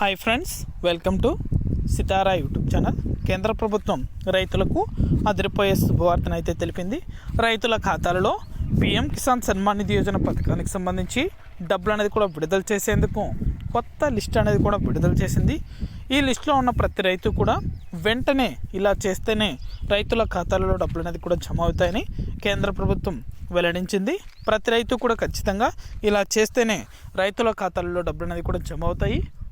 Hi friends welcome to Sitara YouTube channel. కేంద్ర ప్రభుత్వం రైతులకు అదిరిపోయే శుభవార్తను అయితే తెలిపింది. రైతుల ఖాతాలలో పిఎం కిసాన్ సన్మాన్ నిధి యోజన పథకానికి సంబంధించి డబ్బులు అనేది కూడా విడుదల చేసేందుకు కొత్త లిస్ట్ అనేది కూడా విడుదల చేసింది. ఈ లిస్టులో ఉన్న ప్రతి రైతు కూడా వెంటనే ఇలా చేస్తేనే రైతుల ఖాతాలలో డబ్బులు అనేది కూడా జమ అవుతాయని కేంద్ర ప్రభుత్వం వెల్లడించింది. ప్రతి రైతు కూడా ఖచ్చితంగా ఇలా చేస్తేనే రైతుల ఖాతాలలో డబ్బులు అనేది కూడా జమ అవుతాయి.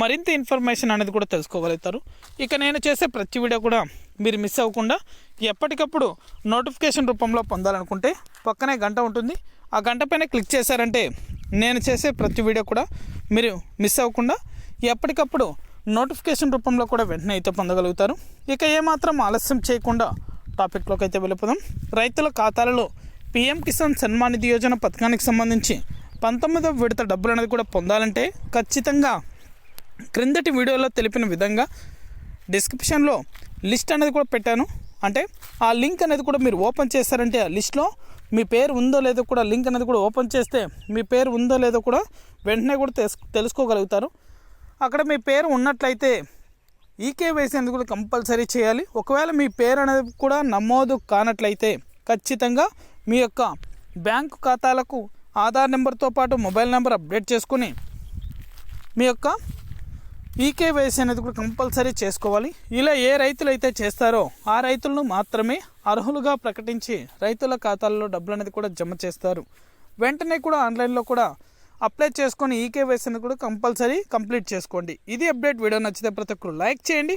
మరింత ఇన్ఫర్మేషన్ అనేది కూడా తెలుసుకోగలుగుతారు. ఇక నేను చేసే ప్రతి వీడియో కూడా మీరు మిస్ అవ్వకుండా ఎప్పటికప్పుడు నోటిఫికేషన్ రూపంలో పొందాలనుకుంటే పక్కనే గంట ఉంటుంది. ఆ గంట పైన క్లిక్ చేశారంటే నేను చేసే ప్రతి వీడియో కూడా మీరు మిస్ అవ్వకుండా ఎప్పటికప్పుడు నోటిఫికేషన్ రూపంలో కూడా వెంటనే అయితే పొందగలుగుతారు. ఇక ఏమాత్రం ఆలస్యం చేయకుండా టాపిక్లోకి అయితే వెళ్ళిపోదాం. రైతుల ఖాతాలలో పిఎం కిసాన్ సన్మాన్ నిధి యోజన పథకానికి సంబంధించి పంతొమ్మిదవ విడత డబ్బులు అనేది కూడా పొందాలంటే ఖచ్చితంగా క్రిందటి వీడియోలో తెలిపిన విధంగా డిస్క్రిప్షన్లో లిస్ట్ అనేది కూడా పెట్టాను. అంటే ఆ లింక్ అనేది కూడా మీరు ఓపెన్ చేస్తారంటే ఆ లిస్ట్లో మీ పేరు ఉందో లేదో కూడా లింక్ అనేది కూడా ఓపెన్ చేస్తే మీ పేరు ఉందో లేదో కూడా వెంటనే కూడా తెలుసు తెలుసుకోగలుగుతారు. అక్కడ మీ పేరు ఉన్నట్లయితే ఈకేవైసీ అనేది కూడా కంపల్సరీ చేయాలి. ఒకవేళ మీ పేరు అనేది కూడా నమోదు కానట్లయితే ఖచ్చితంగా మీ యొక్క బ్యాంకు ఖాతాలకు ఆధార్ నెంబర్తో పాటు మొబైల్ నెంబర్ అప్డేట్ చేసుకుని మీ యొక్క ఈకేవైసీ అనేది కూడా కంపల్సరీ చేసుకోవాలి. ఇలా ఏ రైతులు అయితే చేస్తారో ఆ రైతులను మాత్రమే అర్హులుగా ప్రకటించి రైతుల ఖాతాల్లో డబ్బులు అనేది కూడా జమ చేస్తారు. వెంటనే కూడా ఆన్లైన్లో కూడా అప్లై చేసుకొని ఈకేవైసీ అనేది కూడా కంపల్సరీ కంప్లీట్ చేసుకోండి. ఇది అప్డేట్ వీడియో నచ్చితే ప్రతి ఒక్కరు లైక్ చేయండి.